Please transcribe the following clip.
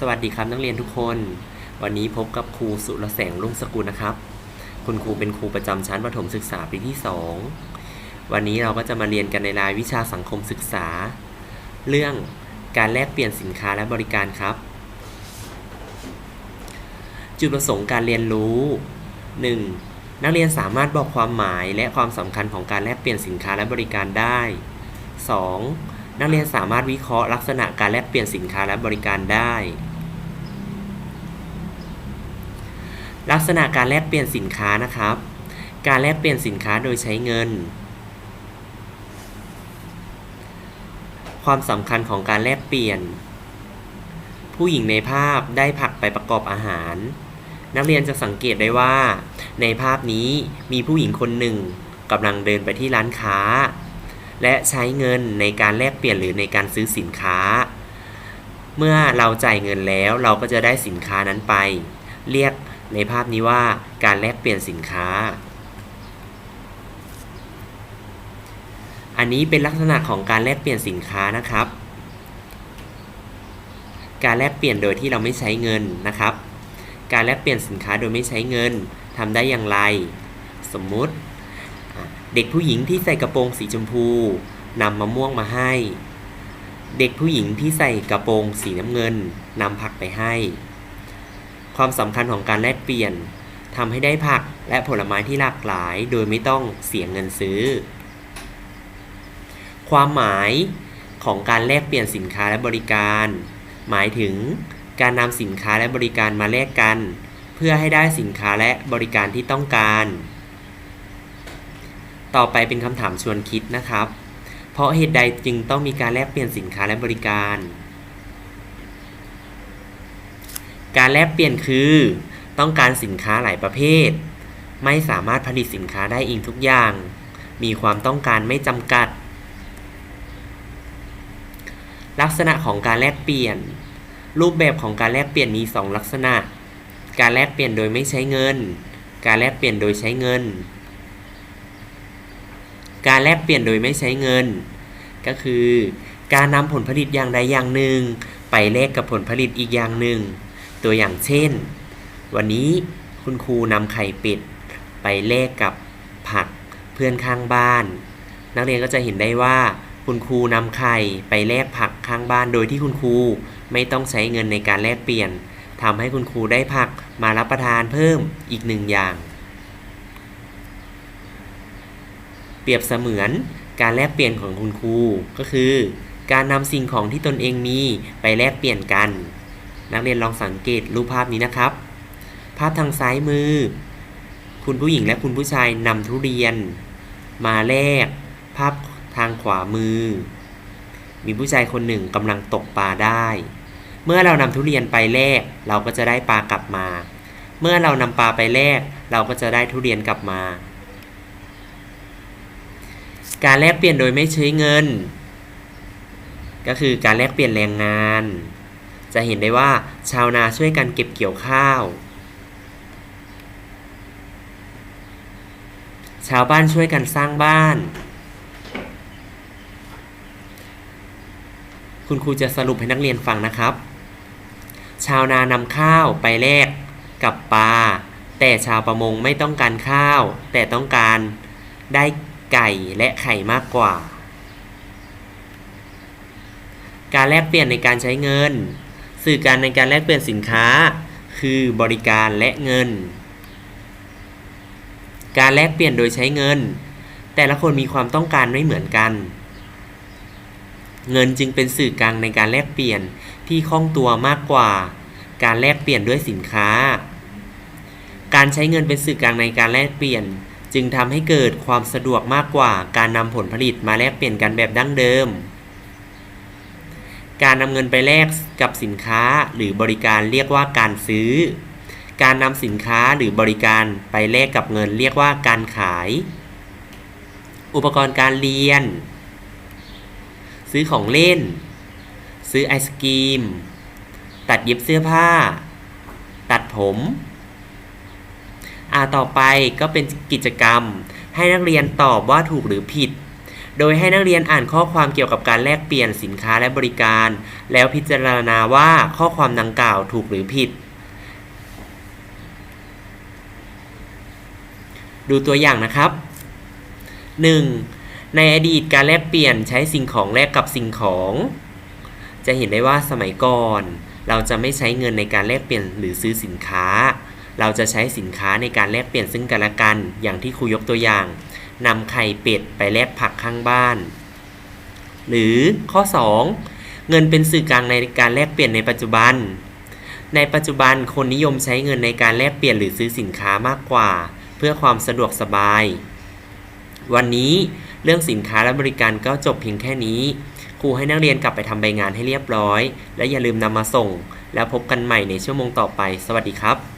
สวัสดีครับนักเรียนทุกคน วันนี้พบกับครูสุรแสงรุ่งสกุลนะครับ คุณครูเป็นครูประจำชั้นประถมศึกษาปีที่ 2 วันนี้เราก็จะมาเรียนกันในรายวิชาสังคมศึกษา เรื่องการแลกเปลี่ยนสินค้าและบริการครับ จุดประสงค์การเรียนรู้ 1. นักเรียนสามารถบอกความหมายและความสำคัญของการแลกเปลี่ยนสินค้าและบริการได้ 2. นักเรียนสามารถวิเคราะห์ลักษณะการแลกเปลี่ยนสินค้าและบริการได้ ลักษณะการแลกเปลี่ยนสินค้านะครับ การแลกเปลี่ยนสินค้าโดยใช้เงิน ความสำคัญของการแลกเปลี่ยน ผู้หญิงในภาพได้ผักไปประกอบอาหาร นักเรียนจะสังเกตได้ว่า ในภาพนี้มีผู้หญิงคนหนึ่งกำลังเดินไปที่ร้านค้า และใช้เงินในการแลกเปลี่ยนหรือในการซื้อสินค้า เมื่อเราจ่ายเงินแล้วเราก็จะได้สินค้านั้นไป เรียกในภาพนี้ว่าการแลกเปลี่ยนสินค้า อันนี้เป็นลักษณะของการแลกเปลี่ยนสินค้านะครับ การแลกเปลี่ยนโดยที่เราไม่ใช้เงินนะครับ การแลกเปลี่ยนสินค้าโดยไม่ใช้เงินทำได้อย่างไร สมมุติ เด็กผู้หญิงที่ใส่กระโปรงสีชมพูนำมะม่วงมาให้ เด็กผู้หญิงที่ใส่กระโปรงสีน้ำเงินนำผักไปให้ ความสำคัญของการแลกเปลี่ยนทำให้ได้ผักและผลไม้ที่หลากหลาย โดยไม่ต้องเสียเงินซื้อ ความหมายของการแลกเปลี่ยนสินค้าและบริการ หมายถึงการนำสินค้าและบริการมาแลกกัน เพื่อให้ได้สินค้าและบริการที่ต้องการ ต่อไปเป็นคำถามชวนคิดนะครับ เพราะเหตุใดจึงต้องมีการแลกเปลี่ยนสินค้าและบริการ การแลกเปลี่ยนคือ ต้องการสินค้าหลายประเภท ไม่สามารถผลิตสินค้าได้เองทุกอย่าง มีความต้องการไม่จำกัด ลักษณะของการแลกเปลี่ยน รูปแบบของการแลกเปลี่ยนมี 2 ลักษณะ การแลกเปลี่ยนโดยไม่ใช้เงิน การแลกเปลี่ยนโดยใช้เงิน การแลกเปลี่ยนโดยไม่ใช้เงิน ก็คือ การนำผลผลิตอย่างใดอย่างหนึ่ง ไปแลกกับผลผลิตอีกอย่างหนึ่ง ตัวอย่างเช่น วันนี้คุณครูนำไข่เป็ดไปแลกกับผักเพื่อนข้างบ้าน นักเรียนก็จะเห็นได้ว่าคุณครูนำไข่ไปแลกผักข้างบ้าน โดยที่คุณครูไม่ต้องใช้เงินในการแลกเปลี่ยนทำให้คุณครูได้ผักมารับประทานเพิ่มอีกหนึ่งอย่าง เปรียบเสมือนการแลกเปลี่ยนของคุณครู ก็คือ การนำสิ่งของที่ตนเองมีไปแลกเปลี่ยนกัน นักเรียนลองสังเกตรูปภาพนี้นะครับ ภาพทางซ้ายมือ คุณผู้หญิงและคุณผู้ชายนำทุเรียน มาแลกภาพทางขวามือ มีผู้ชายคนหนึ่งกำลังตกปลาได้ เมื่อเรานำทุเรียนไปแลกเราก็จะได้ปลากลับมา เมื่อเรานำปลาไปแลกเราก็จะได้ทุเรียนกลับมา การแลกเปลี่ยนโดยไม่ใช้เงิน ก็คือการแลกเปลี่ยนแรงงาน จะเห็นได้ว่าชาวนาช่วยกันเก็บเกี่ยวข้าว ชาวบ้านช่วยกันสร้างบ้าน คุณครูจะสรุปให้นักเรียนฟังนะครับ ชาวนานำข้าวไปแลกกับปลาแต่ชาวประมงไม่ต้องการข้าว แต่ต้องการได้ ไก่และไข่มากกว่า การแลกเปลี่ยนในการใช้เงิน สื่อการในการแลกเปลี่ยนสินค้า คือบริการและเงิน การแลกเปลี่ยนโดยใช้เงิน แต่ละคนมีความต้องการไม่เหมือนกัน เงินจึงเป็นสื่อกลางในการแลกเปลี่ยนที่คล่องตัวมากกว่า การแลกเปลี่ยนด้วยสินค้า การใช้เงินเป็นสื่อกลางในการแลกเปลี่ยน จึงทำให้เกิดความสะดวกมากกว่าการนำผลผลิตมาแลกเปลี่ยนกันแบบดั้งเดิม การนำเงินไปแลกกับสินค้าหรือบริการเรียกว่าการซื้อ การนำสินค้าหรือบริการไปแลกกับเงินเรียกว่าการขาย อุปกรณ์การเรียน ซื้อของเล่น ซื้อไอศกรีม ตัดเย็บเสื้อผ้า ตัดผม อ่าต่อไปก็เป็นกิจกรรม ให้นักเรียนตอบว่าถูกหรือผิด โดยให้นักเรียนอ่านข้อความเกี่ยวกับการแลกเปลี่ยนสินค้าและบริการ แล้วพิจารณาว่าข้อความดังกล่าวถูกหรือผิด ดูตัวอย่างนะครับ 1. ในอดีตการแลกเปลี่ยนใช้สิ่งของแลกกับสิ่งของ จะเห็นได้ว่าสมัยก่อน เราจะไม่ใช้เงินในการแลกเปลี่ยนหรือซื้อสินค้า เราจะใช้สินค้าในการแลกเปลี่ยนซึ่งกันและกัน อย่างที่ครูยกตัวอย่างนำไข่เป็ดไปแลกผักข้างบ้าน หรือข้อ 2 เงินเป็นสื่อกลางในการแลกเปลี่ยนในปัจจุบัน ในปัจจุบันคนนิยมใช้เงินในการแลกเปลี่ยนหรือซื้อสินค้ามากกว่า เพื่อความสะดวกสบาย วันนี้เรื่องสินค้าและบริการก็จบเพียงแค่นี้ ครูให้นักเรียนกลับไปทำใบงานให้เรียบร้อย และอย่าลืมนำมาส่ง แล้วพบกันใหม่ในชั่วโมงต่อไป สวัสดีครับ